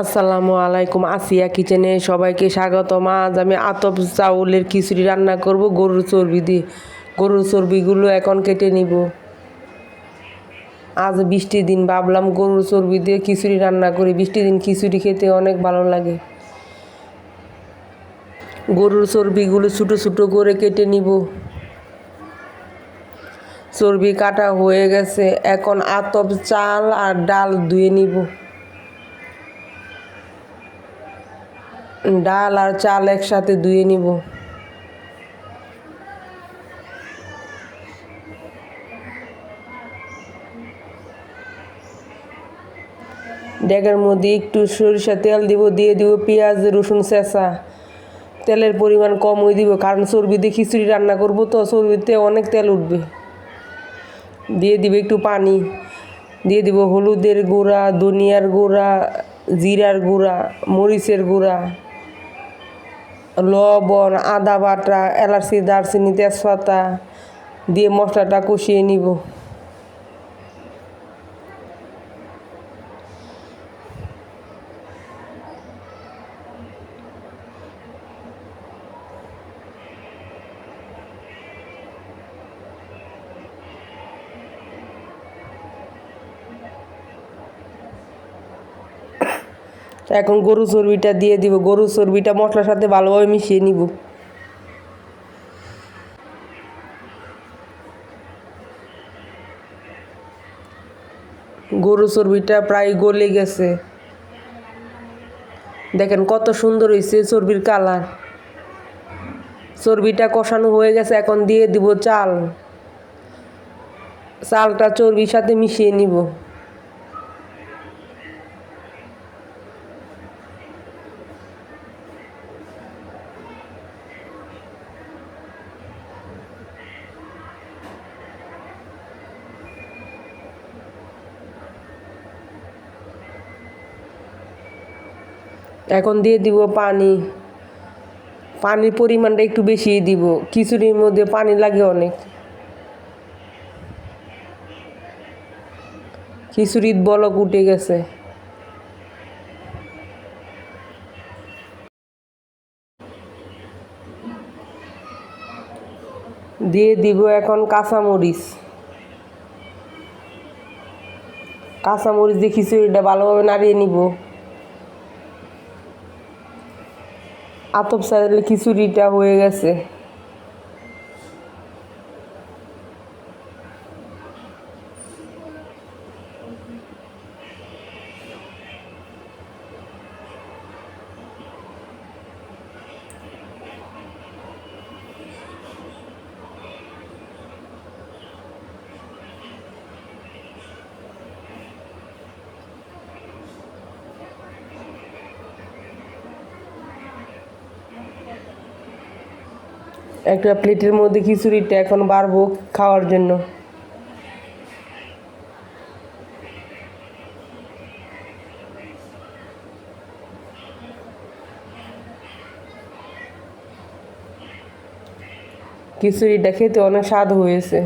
আসসালামু আলাইকুম, আসিয়া কিচেনে সবাইকে স্বাগতম। আজ আমি আতপ চাউলের খিচুড়ি রান্না করব, গরুর চর্বি দিয়ে গরুর চর্বিগুলো এখন কেটে নিব। আজ বৃষ্টির দিন, ভাবলাম গরুর চর্বি দিয়ে খিচুড়ি রান্না করি। বৃষ্টির দিন খিচুড়ি খেতে অনেক ভালো লাগে। গরুর চর্বিগুলো ছোটো ছোটো করে কেটে নিব। চর্বি কাটা হয়ে গেছে, এখন আতপ চাল আর ডাল ধুয়ে নিব। ডাল আর চাল একসাথে ধুয়ে নিব। ডেগের মধ্যে একটু সরিষা তেল দিব, দিয়ে দিব পেঁয়াজ, রসুন, চেঁচা। তেলের পরিমাণ কম হয়ে দিব, কারণ চর্বি দিয়ে খিচুড়ি রান্না করব তো, চর্বিতে অনেক তেল উঠবে। দিয়ে দিব একটু পানি। দিয়ে দিব হলুদের গুঁড়া, ধনিয়ার গুঁড়া, জিরার গুঁড়া, মরিচের গুঁড়া। লবণ আদা বাটা এলাচি দারচিনি তেজপাতা দিয়ে মশলাটা কষিয়ে নিব। এখন গরু চর্বিটা দিয়ে দিব গরু চর্বিটা মশলার সাথে ভালোভাবে মিশিয়ে নিব। গরু চর্বিটা প্রায় গলে গেছে। দেখেন কত সুন্দর হয়েছে চর্বির কালার। চর্বিটা কষানো হয়ে গেছে, এখন দিয়ে দিব চাল। চালটা চর্বির সাথে মিশিয়ে নিব। এখন দিয়ে দিব পানি। পানির পরিমাণটা একটু বেশি দিব। খিচুড়ির মধ্যে পানি লাগে অনেক। খিচুড়ির বলক উঠে গেছে। দিয়ে দিব এখন কাঁচামরিচ। কাঁচামরিচ দিয়ে খিচুড়িটা ভালোভাবে নাড়িয়ে নিব। আতপ চালের খিচুড়িটা হয়ে গেছে। একটা প্লেটের মধ্যে খিচুড়িটা এখন বাড়বো খাওয়ার জন্য। খিচুড়িটা খেতে অনেক স্বাদ হয়েছে।